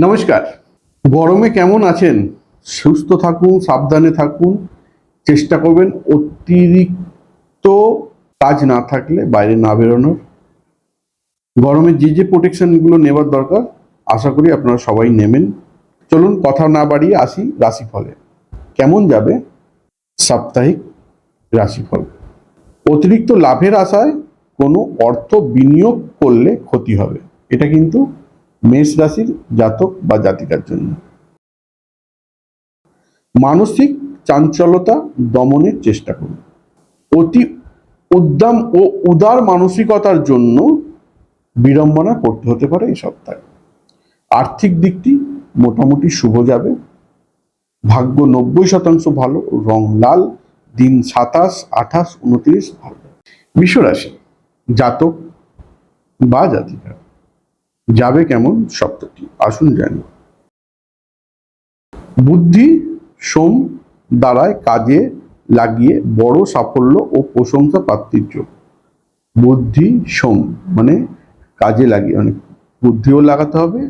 নমস্কার। গরমে কেমন আছেন? সুস্থ থাকুন, সাবধানে থাকুন। চেষ্টা করবেন অতিরিক্ত কাজ না থাকলে বাইরে না বেরোনোর। গরমে যে যে প্রোটেকশনগুলো নেবার দরকার, আশা করি আপনারা সবাই নেবেন। চলুন কথা না বাড়িয়ে আসি রাশিফলে। কেমন যাবে সাপ্তাহিক রাশিফল? অতিরিক্ত লাভের আশায় কোনো অর্থ বিনিয়োগ করলে ক্ষতি হবে। এটা কিন্তু মেষ রাশির জাতক বা জাতিকার জন্য। মানসিক চাঞ্চলতা দমনের চেষ্টা করুন। অতি উদ্দাম ও উদার মানসিকতার জন্য বিড়ম্বনা করতে হতে পারে এই সপ্তাহে। আর্থিক দিকটি মোটামুটি শুভ যাবে। ভাগ্য নব্বই শতাংশ ভালো, রং লাল, দিন সাতাশ, আঠাশ উনত্রিশ ভালো। বিশ্বরাশি জাতক বা জাতিকা যাবে কেমন সপ্তাহটি আসুন জানি। বুদ্ধি সোম দ্বারায় কাজে লাগিয়ে বড় সাফল্য ও প্রশংসা প্রাপ্তির যোগ। বুদ্ধি সোম মানে কাজে লাগিয়ে মানে বুদ্ধিও লাগাতে হবে,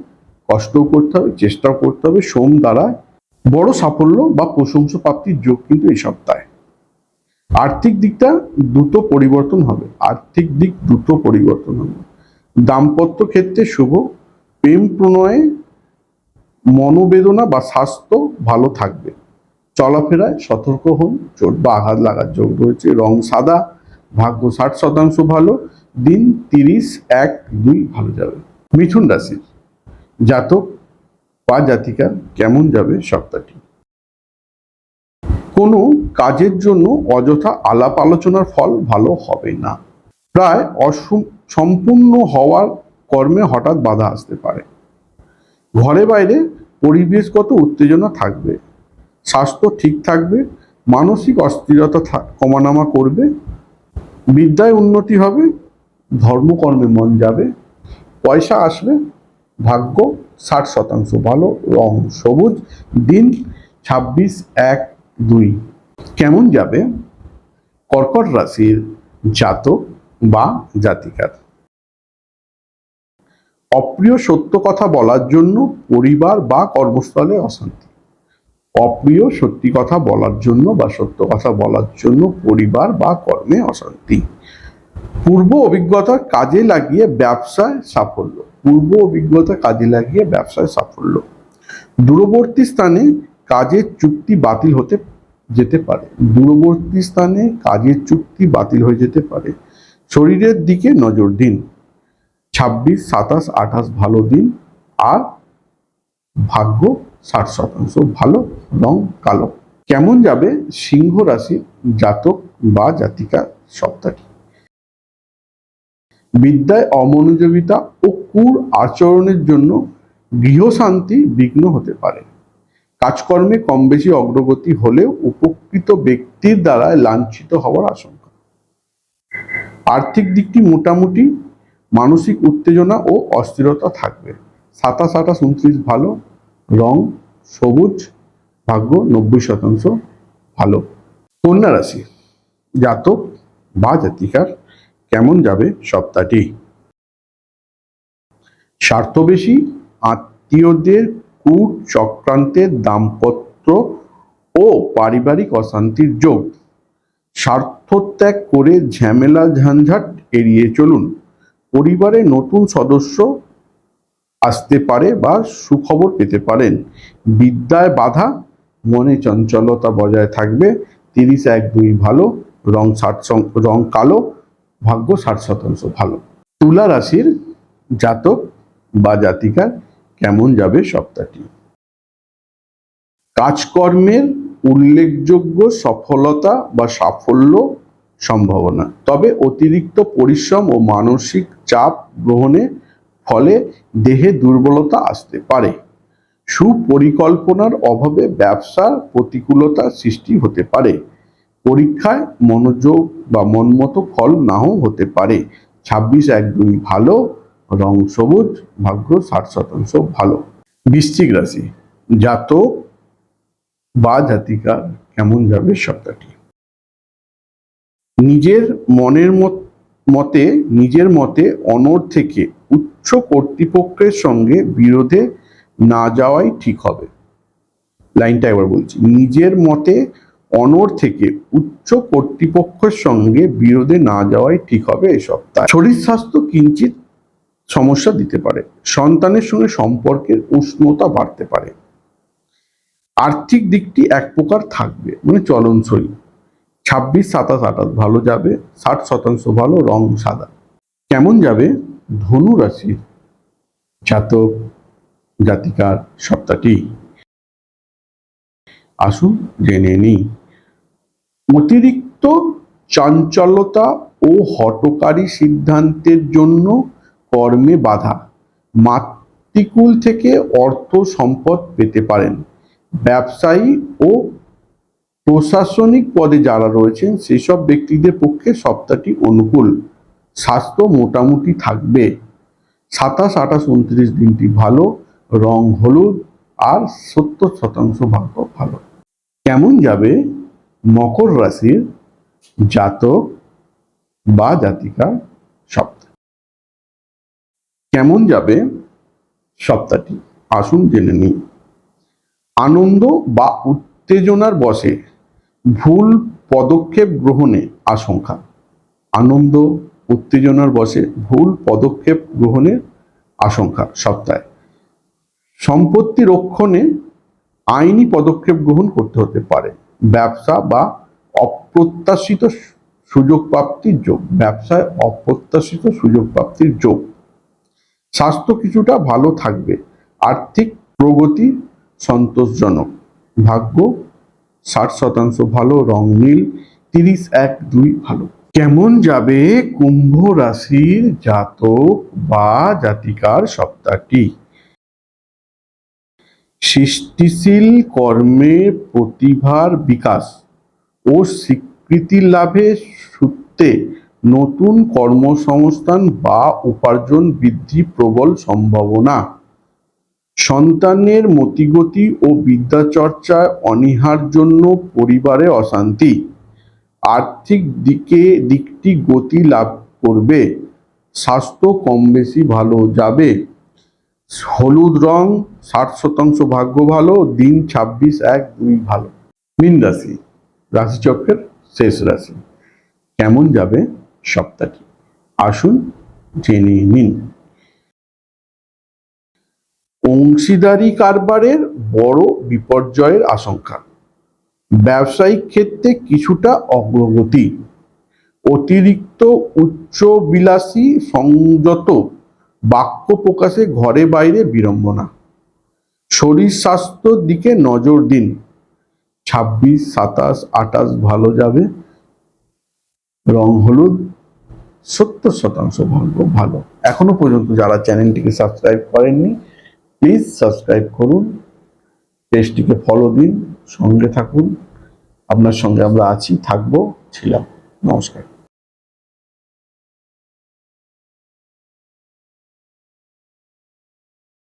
কষ্টও করতে হবে, চেষ্টাও করতে হবে। সোম দ্বারা বড় সাফল্য বা প্রশংসা প্রাপ্তির যোগ কিন্তু এই সপ্তাহে। আর্থিক দিকটা দ্রুত পরিবর্তন হবে। আর্থিক দিক দ্রুত পরিবর্তন হবে। দাম্পত্য ক্ষেত্রে শুভ, প্রেম প্রণয়ে মনোবেদনা বা স্বাস্থ্য ভালো থাকবে। চলাফেরায় সতর্ক হন, চোট বা আঘাত লাগার যোগ রয়েছে। রং সাদা, ভাগ্য ষাট শতাংশ ভালো, দিন তিরিশ, এক, দুই ভালো যাবে। মিথুন রাশির জাতক বা জাতিকার কেমন যাবে সপ্তাহটি? কোনো কাজের জন্য অযথা আলাপ আলোচনার ফল ভালো হবে না। প্রায় অসম- সম্পূর্ণ হওয়ার কর্মে হঠাৎ বাধা আসতে পারে। ঘরে বাইরে পরিবেশগত উত্তেজনা থাকবে, স্বাস্থ্য ঠিক থাকবে, মানসিক অস্থিরতা কমানামা করবে, বিদ্যায় উন্নতি হবে, ধর্মকর্মে মন যাবে, পয়সা আসবে, ভাগ্য ষাট শতাংশ ভালো, রং সবুজ, দিন ছাব্বিশ এক দুই। কেমন যাবে? কর্কট রাশির জাতক বা জাতিকার। অপ্রিয় সত্য কথা বলার জন্য পরিবার বা কর্মস্থলে অশান্তি। অপ্রিয় সত্যি কথা বলার জন্য বা সত্য কথা বলার জন্য পরিবার বা কর্মে অশান্তি। পূর্ব অভিজ্ঞতা কাজে লাগিয়ে ব্যবসায় সাফল্য। পূর্ব অভিজ্ঞতা কাজে লাগিয়ে ব্যবসায় সাফল্য। দূরবর্তী স্থানে কাজের চুক্তি বাতিল হতে যেতে পারে। দূরবর্তী স্থানে কাজের চুক্তি বাতিল হয়ে যেতে পারে। শরীরের দিকে নজর দিন। ছাব্বিশ, সাতাশ, আঠাশ ভালো দিন আর ভাগ্য ষাট শতাংশ ভালো, রং কালো। কেমন যাবে সিংহ রাশির জাতক বা জাতিকা সপ্তাহটি? বিদ্যায় অমনোযোগিতা ও কুর আচরণের জন্য গৃহশান্তি বিঘ্ন হতে পারে। কাজকর্মে কম বেশি অগ্রগতি হলেও উপকৃত ব্যক্তির দ্বারা লাঞ্ছিত হওয়ার আশঙ্কা। আর্থিক দিকটি মোটামুটি মানসিক উত্তেজনা ও অস্থিরতা থাকবে। সাতাশ, আঠাশ, উনত্রিশ ভালো, রং, সবুজ, ভাগ্য নব্বই শতাংশ ভালো। কন্যা রাশি, জাতক বা জাতিকার কেমন যাবে সপ্তাহটি? স্বার্থবেশী আত্মীয়দের কূট চক্রান্তের দাম্পত্য ও পারিবারিক অশান্তির যোগ। স্বার্থত্যাগ করে ঝামেলা ঝঞ্ঝাট এড়িয়ে চলুন। পরিবারে নতুন সদস্য আসতে পারে বা সুখবর পেতে পারেন। বিদ্যায় বাধা, মনে চঞ্চলতা বজায় থাকবে। তিরিশ এক দুই ভালো, রং ষাট রং কালো, ভাগ্য ষাট শতাংশ ভালো। তুলা রাশির জাতক বা জাতিকার কেমন যাবে সপ্তাহটি? কাজকর্মের উল্লেখযোগ্য সফলতা বা সাফল্য সম্ভাবনা। তবে অতিরিক্ত পরিশ্রম ও মানসিক চাপ গ্রহণে ফলে দেহে দুর্বলতা আসতে পারে। সুপরিকল্পনার অভাবে ব্যবসার প্রতিকূলতা সৃষ্টি হতে পারে। পরীক্ষায় মনোযোগ বা মনমতো ফল নাও হতে পারে। ছাব্বিশ এক দুই ভালো, রং সবুজ, ভাগ্য ষাট শতাংশ ভালো। বৃশ্চিক রাশি, জাতক বা জাতিকার কেমন যাবে সপ্তাহটি নিজের মনের মতে নিজের মতে অনড় থেকে উচ্চ কর্তৃপক্ষের সঙ্গে বিরোধে না যাওয়াই ঠিক হবে। লাইনটা একবার বলছি। নিজের মতে অনর থেকে উচ্চ কর্তৃপক্ষের সঙ্গে বিরোধে না যাওয়াই ঠিক হবে এই সপ্তাহে। শরীর স্বাস্থ্য কিঞ্চিত সমস্যা দিতে পারে। সন্তানের সঙ্গে সম্পর্কের উষ্ণতা বাড়তে পারে। আর্থিক দিকটি এক প্রকার থাকবে মানে চলনসই ছাব্বিশ, সাতাশ, আঠাশ ভালো যাবে, ষাট শতাংশ ভালো, রং সাদা। কেমন যাবে? ধনু রাশির জাতক, জাতিকার সপ্তাহটি আসুন জেনে নিই। অতিরিক্ত চঞ্চলতা ও হটকারী সিদ্ধান্তের জন্য কর্মে বাধা। মাতৃকুল থেকে অর্থ সম্পদ পেতে পারেন। ব্যবসায়ী ও প্রশাসনিক পদে যারা রয়েছেন, সেসব ব্যক্তিদের পক্ষে সপ্তাহটি অনুকূল। স্বাস্থ্য মোটামুটি থাকবে। সাতাশ, আঠাশ, উনত্রিশ দিনটি ভালো, রং হলুদ, আর সত্তর শতাংশ ভাগ্য ভালো। কেমন যাবে? মকর রাশির জাতক বা জাতিকা সপ্তাহ। কেমন যাবে? সপ্তাহটি আসুন জেনে নিই। আনন্দ বা উত্তেজনার বসে ভুল পদক্ষেপ গ্রহণে আশঙ্কা। আনন্দ, উত্তেজনার বসে ভুল পদক্ষেপ গ্রহণের আশঙ্কা সপ্তাহে। সম্পত্তি রক্ষণে আইনি পদক্ষেপ গ্রহণ করতে হতে পারে। ব্যবসা বা অপ্রত্যাশিত সুযোগ প্রাপ্তির যোগ। ব্যবসায় অপ্রত্যাশিত সুযোগ প্রাপ্তির যোগ। স্বাস্থ্য কিছুটা ভালো থাকবে। আর্থিক প্রগতি সন্তোষজনক। ভাগ্য, ষাট শতাংশ ভালো, রং নীল, তিরিশ এক দুই ভালো। কেমন যাবে কুম্ভ রাশির জাতক বা জাতিকার সপ্তাহটি? সৃষ্টিশীল কর্মে প্রতিভার বিকাশ ও স্বীকৃতি লাভের সূত্রে নতুন কর্মসংস্থান বা উপার্জন বৃদ্ধি প্রবল সম্ভাবনা। সন্তানের মতিগতি ও বিদ্যাচর্চায় অনীহার জন্য পরিবারে অশান্তি। আর্থিক দিকে দিকটি গতি লাভ করবে। স্বাস্থ্য কম বেশি ভালো যাবে। হলুদ রং ষাট শতাংশ ভাগ্য ভালো, দিন ছাব্বিশ এক দুই ভালো। মিন রাশি, রাশিচক্রের শেষ রাশি। কেমন যাবে সপ্তাহটি? আসুন জেনে নিন। অংশীদারি কারবারের বড় বিপর্যয়ের আশঙ্কা। ব্যবসায়িক ক্ষেত্রে কিছুটা অগ্রগতি। অতিরিক্ত উচ্চবিলাসী সংযত বাক্য প্রকাশে ঘরে বাইরে বিড়ম্বনা। শরীর স্বাস্থ্যর দিকে নজর দিন। ছাব্বিশ, সাতাশ, আঠাশ ভালো যাবে। রং হলুদ, সত্তর শতাংশ ভাগ্য ভালো। এখনও পর্যন্ত যারা চ্যানেলটিকে সাবস্ক্রাইব করেননি প্লিজ সাবস্ক্রাইব করুন, পেজটিকে ফলো দিন, সঙ্গে থাকুন। আপনার সঙ্গে আমরা আছি, থাকব, ছিলাম। নমস্কার।